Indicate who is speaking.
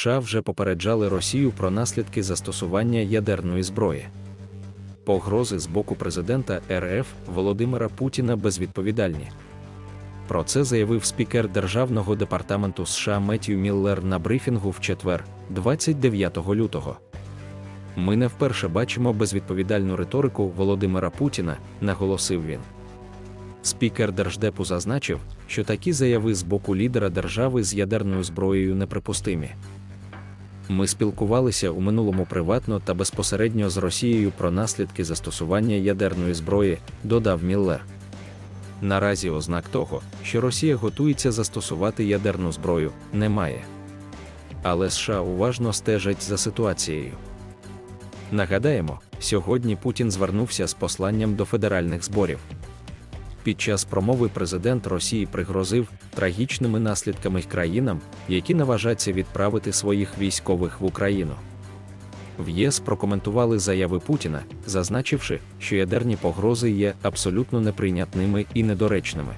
Speaker 1: США вже попереджали Росію про наслідки застосування ядерної зброї. Погрози з боку президента РФ Володимира Путіна безвідповідальні. Про це заявив спікер Державного департаменту США Меттью Міллер на брифінгу в четвер, 29 лютого. Ми не вперше бачимо безвідповідальну риторику Володимира Путіна, наголосив він. Спікер Держдепу зазначив, що такі заяви з боку лідера держави з ядерною зброєю неприпустимі. Ми спілкувалися у минулому приватно та безпосередньо з Росією про наслідки застосування ядерної зброї, додав Міллер. Наразі ознак того, що Росія готується застосувати ядерну зброю, немає. Але США уважно стежать за ситуацією. Нагадаємо, сьогодні Путін звернувся з посланням до федеральних зборів. Під час промови президент Росії пригрозив трагічними наслідками країнам, які наважаться відправити своїх військових в Україну. В ЄС прокоментували заяви Путіна, зазначивши, що ядерні погрози є абсолютно неприйнятними і недоречними.